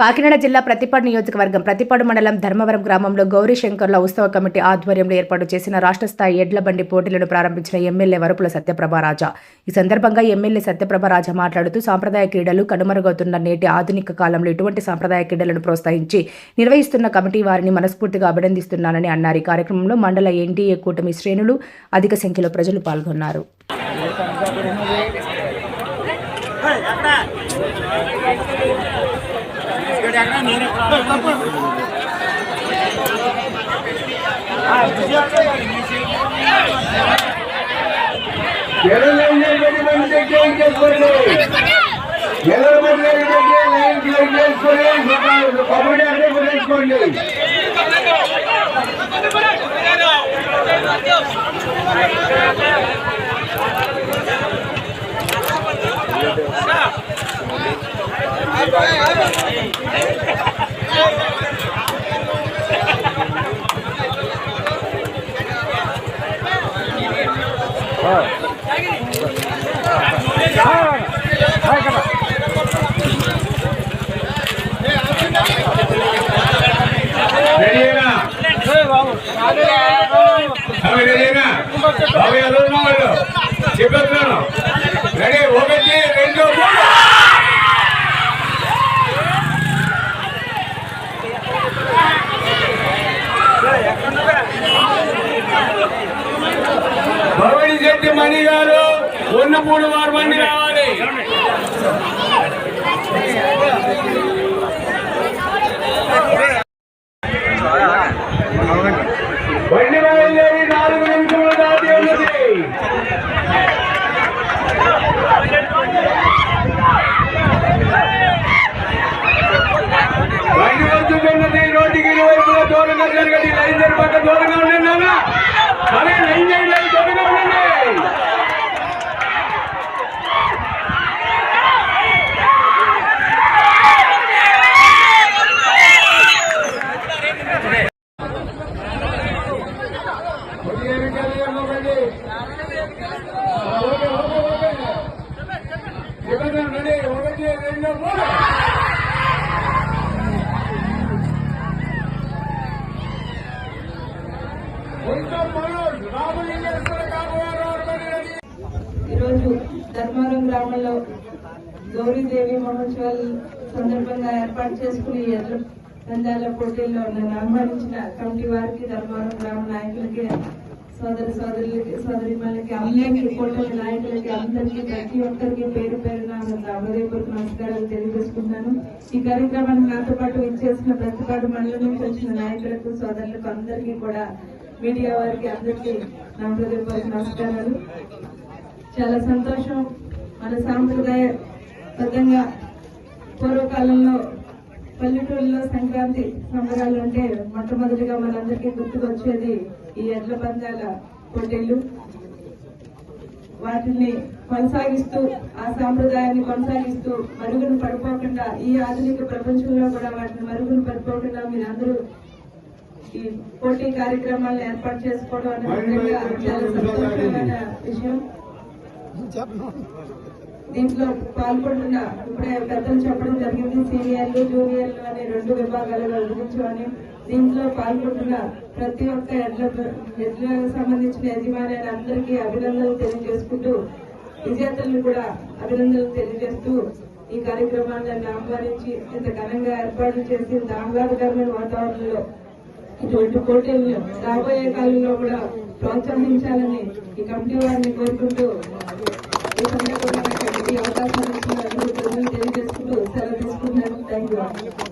కాకినాడ జిల్లా ప్రతిపాడు నియోజకవర్గం ప్రతిపాడు మండలం ధర్మవరం గ్రామంలో గౌరీ శంకర్ల ఉత్సవ కమిటీ ఆధ్వర్యంలో ఏర్పాటు చేసిన రాష్ట్ర స్థాయి ఎడ్ల బండి పోటీలను ప్రారంభించిన ఎమ్మెల్యే వరపుల సత్యప్రభారాజా. ఈ సందర్భంగా ఎమ్మెల్యే సత్యప్రభారాజా మాట్లాడుతూ సాంప్రదాయ క్రీడలు కనుమరుగవుతున్న నేటి ఆధునిక కాలంలో ఇటువంటి సాంప్రదాయ క్రీడలను ప్రోత్సహించి నిర్వహిస్తున్న కమిటీ వారిని మనస్ఫూర్తిగా అభినందిస్తున్నానని అన్నారు. ఈ కార్యక్రమంలో మండల ఎన్డీఏ కూటమి శ్రేణులు అధిక సంఖ్యలో ప్రజలు పాల్గొన్నారు. ఎర్రలైనటువంటి మంది చెక్ చేసుకోండి ఎర్ర మంది లైన్ క్లియర్ చేసుకొని కబడ్డీ అన్నీ గుర్తించుకోండి ఉన్న మూడు వారు మంది రావాలి. బండి బయలుదేరి నాలుగు నిమిషములు దాటి ఉన్నది. బండి వచ్చుతున్నది రోడ్డుకి ఇరువైపులా దూరంగా జరగండి లైన్ జరిపాక దూరంగా ఉండండి నాన్న అరే లైన్ చేయండి దూరంగా ఉండండి ఒకటి రెండు మూడు కొంచెం మనోజ్ రామలింగేశ్వర కామవారు రెడీ ఈరోజు ధర్మారం గ్రామంలో గౌరీదేవి మహోత్సవాల సందర్భంగా ఏర్పాటు చేసుకుని ఎర్ర పందాల పోటీల్లో నన్ను ఆహ్వానించిన కమిటీ వారికి ధర్మారం గ్రామ నాయకులకి సోదర సోదరులకి సోదరిమాలకి అందరికీ కూటమి నాయకులకి అందరికీ ప్రతి ఒక్కరికి పేరు పేరున హృదయపూర్వక నమస్కారాలు తెలియజేసుకున్నాను ఈ కార్యక్రమాన్ని నాతో పాటు ఇచ్చేసిన ప్రతిపాడు మండలం నుంచి వచ్చిన నాయకులకు సోదరులకు అందరికీ కూడా మీడియా వారికి అందరికీ నా హృదయపూర్వక నమస్కారాలు. చాలా సంతోషం. మన సాంప్రదాయ పూర్వకాలంలో పల్లెటూరులో సంక్రాంతి సంబరాలు అంటే మొట్టమొదటిగా మనందరికీ గుర్తుకొచ్చేది ఈ ఎడ్ల పందాల పోటీలు. వాటిని కొనసాగిస్తూ ఆ సాంప్రదాయాన్ని కొనసాగిస్తూ మరుగును పడిపోకుండా ఈ ఆధునిక ప్రపంచంలో కూడా వాటిని మరుగును పడిపోకుండా మీరందరూ ఈ పోటీ కార్యక్రమాలను ఏర్పాటు చేసుకోవడం అనేది చాలా సంతోషమైన విషయం. దీంట్లో పాల్గొంటున్న ఇప్పుడే పెద్దలు చెప్పడం జరిగింది. సీనియర్లు జూనియర్లు అనే రెండు విభాగాలుగా విభజించమని దీంట్లో పాల్గొంటున్న ప్రతి ఒక్క ఎడ్ల ఎడ్లకు సంబంధించిన యజమాని అందరికీ అభినందనలు తెలియజేసుకుంటూ విజేతలను కూడా అభినందనలు తెలియజేస్తూ ఈ కార్యక్రమాన్ని ఆహ్వానించి ఇంత ఘనంగా ఏర్పాటు చేసి ఆహ్లాదకరమైన వాతావరణంలో ఇటువంటి పోటీలను రాబోయే కాలంలో కూడా ప్రోత్సహించాలని ఈ కమిటీ వారిని కోరుకుంటూ ఈ సందర్భంగా అవకాశం ఇచ్చిన అందరూ తెలియజేసుకుంటూ సెలవు తీసుకుంటున్నాను. Thank you